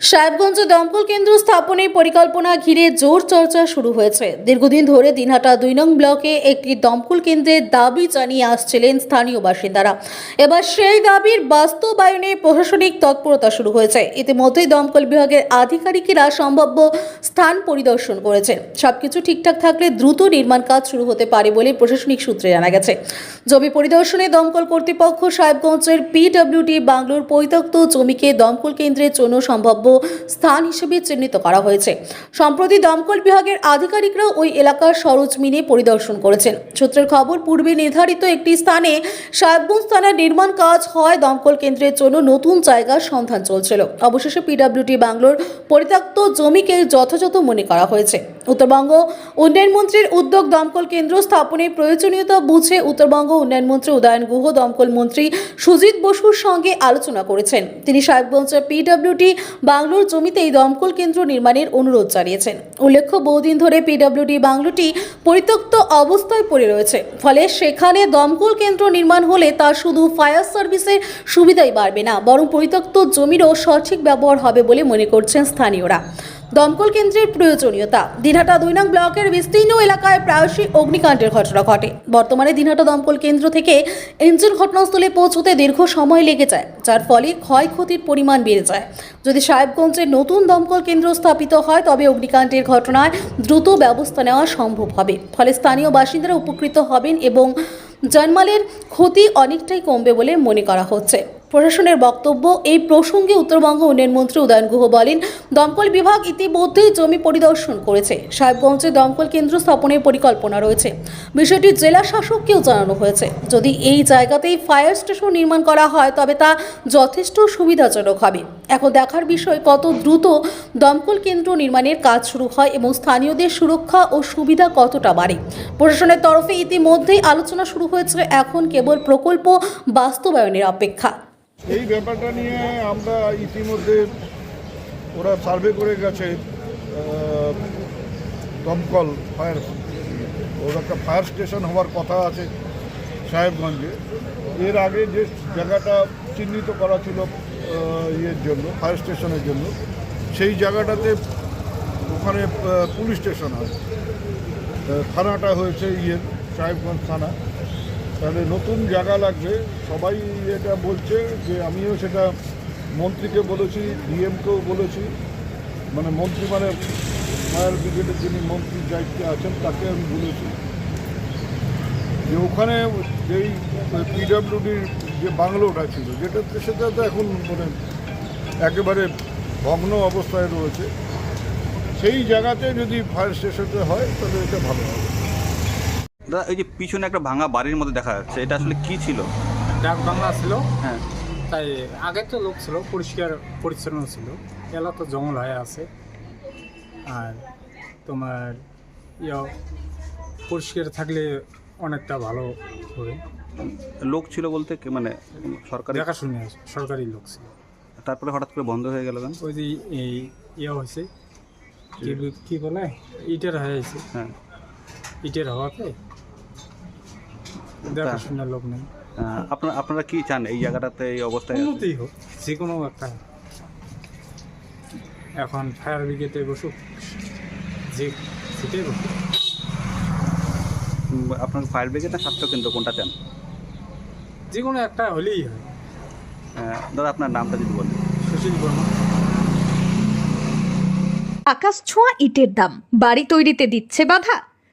সাহেবগঞ্জে দমকল কেন্দ্র স্থাপনের পরিকল্পনা ঘিরে জোর চর্চা শুরু হয়েছে। দীর্ঘদিন ধরে দিনহাটা দুই নং ব্লকে একটি দমকল কেন্দ্রের দাবি জানিয়ে আসছিলেন স্থানীয় বাসিন্দারা। এবার সেই দাবির বাস্তবায়নে প্রশাসনিক তৎপরতা শুরু হয়েছে। ইতিমধ্যেই দমকল বিভাগের আধিকারিকেরা সম্ভাব্য স্থান পরিদর্শন করেছেন। সবকিছু ঠিকঠাক থাকলে দ্রুত নির্মাণ কাজ শুরু হতে পারে বলে প্রশাসনিক সূত্রে জানা গেছে। জমি পরিদর্শনে দমকল কর্তৃপক্ষ সাহেবগঞ্জের পিডব্লিউডি বাংলোর পরিত্যক্ত জমিকে দমকল কেন্দ্রের জন্য সম্ভাব্য স্থান হিসেবে চিহ্নিত করা হয়েছে। সম্প্রতি দমকল বিভাগের আধিকারিকরা ওই এলাকার সরজমিনে পরিদর্শন করেছেন। সূত্রের খবর, পূর্বে নির্ধারিত একটি স্থানে সাহেবগঞ্জ থানার নির্মাণ কাজ হয়, দমকল কেন্দ্রের জন্য নতুন জায়গার সন্ধান চলছিল। অবশেষে পিডাব্লিউটি বাংলোর পরিত্যক্ত জমিকে যথাযথ মনে করা হয়েছে। উত্তরবঙ্গ উন্নয়ন মন্ত্রীর উদ্যোগ দমকল কেন্দ্র স্থাপনের প্রয়োজনীয়তা বুঝে উত্তরবঙ্গ উন্নয়ন মন্ত্রী উদয়ন গুহ দমকল মন্ত্রী সুজিত বসুর সঙ্গে আলোচনা করেছেন। তিনি সাহেবগঞ্জের পিডব্লিউডি বাংলোর জমিতে এই দমকল কেন্দ্র নির্মাণের অনুরোধ জানিয়েছেন। উল্লেখ্য, বহুদিন ধরে পিডব্লিউডি বাংলোটি পরিত্যক্ত অবস্থায় পড়ে রয়েছে। ফলে সেখানে দমকল কেন্দ্র নির্মাণ হলে তা শুধু ফায়ার সার্ভিসের সুবিধাই বাড়বে না, বরং পরিত্যক্ত জমিরও সঠিক ব্যবহার হবে বলে মনে করছেন স্থানীয়রা। দমকল কেন্দ্রের প্রয়োজনীয়তা। দিনহাটা দুই নং ব্লকের বিস্তীর্ণ এলাকায় প্রায়শই অগ্নিকাণ্ডের ঘটনা ঘটে। বর্তমানে দিনহাটা দমকল কেন্দ্র থেকে ইঞ্জিন ঘটনাস্থলে পৌঁছতে দীর্ঘ সময় লেগে যায়, যার ফলে ক্ষয়ক্ষতির পরিমাণ বেড়ে যায়। যদি সাহেবগঞ্জে নতুন দমকল কেন্দ্র স্থাপিত হয়, তবে অগ্নিকাণ্ডের ঘটনায় দ্রুত ব্যবস্থা নেওয়া সম্ভব হবে। ফলে স্থানীয় বাসিন্দারা উপকৃত হবেন এবং জানমালের ক্ষতি অনেকটাই কমবে বলে মনে করা হচ্ছে। প্রশাসনের বক্তব্য, এই প্রসঙ্গে উত্তরবঙ্গ উন্নয়ন মন্ত্রী উদয়ন গুহ বলেন, দমকল বিভাগ ইতিমধ্যেই জমি পরিদর্শন করেছে। সাহেবগঞ্জে দমকল কেন্দ্র স্থাপনের পরিকল্পনা রয়েছে। বিষয়টি জেলা শাসককেও জানানো হয়েছে। যদি এই জায়গাতেই ফায়ার স্টেশন নির্মাণ করা হয়, তবে তা যথেষ্ট সুবিধাজনক হবে। এখন দেখার বিষয়, কত দ্রুত দমকল কেন্দ্র নির্মাণের কাজ শুরু হয় এবং স্থানীয়দের সুরক্ষা ও সুবিধা কতটা বাড়ে? প্রশাসনের তরফে ইতিমধ্যেই আলোচনা শুরু হয়েছে। এখন কেবল প্রকল্প বাস্তবায়নের অপেক্ষা। এই ব্যাপারটা নিয়ে আমরা ইতিমধ্যে ওরা সার্ভে করে গেছে দমকল, ফায়ার, ওর একটা ফায়ার স্টেশন হওয়ার কথা আছে সাহেবগঞ্জে। এর আগে যে জায়গাটা চিহ্নিত করা ছিল ইয়ের জন্য, ফায়ার স্টেশনের জন্য, সেই জায়গাটাতে ওখানে পুলিশ স্টেশন হয় থানাটা হয়েছে ইয়ের, সাহেবগঞ্জ থানা। তাহলে নতুন জায়গা লাগবে। সবাই এটা বলছে যে আমিও সেটা মন্ত্রীকে বলেছি, ডিএমকেও বলেছি। মানে মন্ত্রী মানে ফায়ার ব্রিগেডের যিনি মন্ত্রীর দায়িত্বে আছেন, তাকে আমি বলেছি। যে ওখানে যেই পিডাব্লিউডির যে বাংলোটা ছিল, যেটা সেটা তো এখন মানে একেবারে ভগ্ন অবস্থায় রয়েছে। সেই জায়গাতে যদি ফায়ার স্টেশনটা হয়, তাহলে এটা ভালো হবে। দাদা এই যে পিছনে একটা ভাঙা বাড়ির মধ্যে দেখা যাচ্ছে এটা আসলে কি ছিল? ডাক বাংলা ছিল। হ্যাঁ। তাই আগে তো লোক ছিল পরিষ্কার পরিচ্ছন্ন ছিল। এলা তো জঙ্গল হয়ে আছে। আর তোমার ইয়া পরিষ্কার থাকলে অনেকটা ভালো হবে। লোক ছিল বলতে কি মানে সরকারি? দেখাশুনে সরকারি লোক ছিল। তারপরে হঠাৎ করে বন্ধ হয়ে গেল কেন? ওই যে এই ইয়া হয়েছে কি বল- কি বলে ইটের হয়েছে হ্যাঁ। ইটের হওয়াতে দেখাশোনার লোক নেই। আপনারা আপনারা কি চান এই জায়গাটাতে এই অবস্থায় উন্নতি হোক যে কোনো একটা। এখন ফায়ার ব্রিগেডে বসুক যে সেটাই বসুক। আপনার ফায়ার ব্রিগেড না স্বাস্থ্য কেন্দ্র কোনটা চান? যে কোনো একটা হলেই হয়। দাদা আপনার নামটা যদি বলেন। সুশীল বর্মা। আকাশ ছোঁয়া ইটের দাম। বাড়ি তৈরিতে দিচ্ছে বাধা।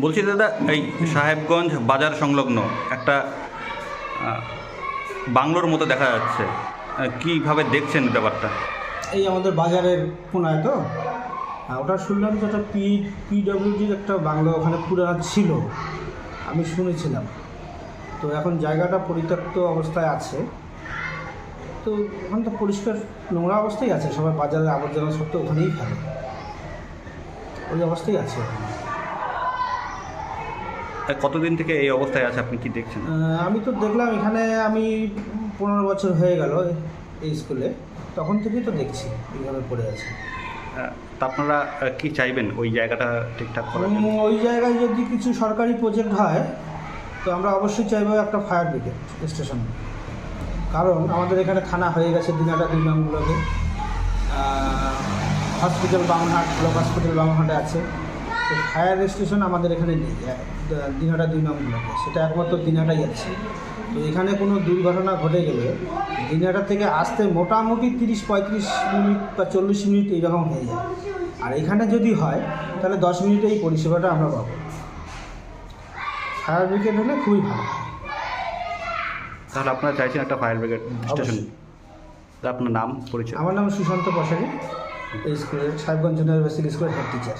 বলছি দাদা, এই সাহেবগঞ্জ বাজার সংলগ্ন একটা বাংলোর মতো দেখা যাচ্ছে। কীভাবে দেখছেন ব্যাপারটা? এই আমাদের বাজারের কোনায় তো। ওটা শুনলাম যে একটা পি পিডব্লিউডির একটা বাংলা ওখানে পুরানো ছিল। আমি শুনেছিলাম। তো এখন জায়গাটা পরিত্যক্ত অবস্থায় আছে। তো ওখানে তো পরিষ্কার নোংরা অবস্থায় আছে। সবাই বাজারের আবর্জনা সত্ত্বেও ওখানেই ফেলে। ওই অবস্থায় আছে। ওখানে। কতদিন থেকে এই অবস্থায় আছে আপনি কি দেখছেন? আমি তো দেখলাম এখানে আমি পনেরো বছর হয়ে গেল এই স্কুলে তখন থেকেই তো দেখছি এইভাবে পড়ে আছে। তা আপনারা কি চাইবেন ওই জায়গাটা ঠিকঠাক করার ওই জায়গায় যদি কিছু সরকারি প্রজেক্ট হয় তো আমরা অবশ্যই চাইব একটা ফায়ার ব্রিগেড স্টেশন কারণ আমাদের এখানে থানা হয়ে গেছে দিনাটা ব্লকে হসপিটাল বামনহাট ব্লক হসপিটাল বামনহাটে আছে। তো ফায়ার স্টেশন আমাদের এখানে নেই দিনহাটা দুই নং ব্লকে। সেটা একমাত্র দিনহাটাই আছে। তো এখানে কোনো দুর্ঘটনা ঘটে গেলে দিনহাটা থেকে আসতে মোটামুটি তিরিশ পঁয়ত্রিশ মিনিট বা চল্লিশ মিনিট এইরকম হয়ে যায়। আর এখানে যদি হয় তাহলে দশ মিনিটে এই পরিষেবাটা আমরা পাবো। ফায়ার ব্রিগেড হলে খুবই ভালো। তাহলে আপনারা চাইছেন একটা ফায়ার ব্রিগেড স্টেশন। আপনার নাম পরিচয়? আমার নাম সুশান্ত পশারি এই স্কুলের সাহেবগঞ্জ বেসিক স্কুলের হেড টিচার।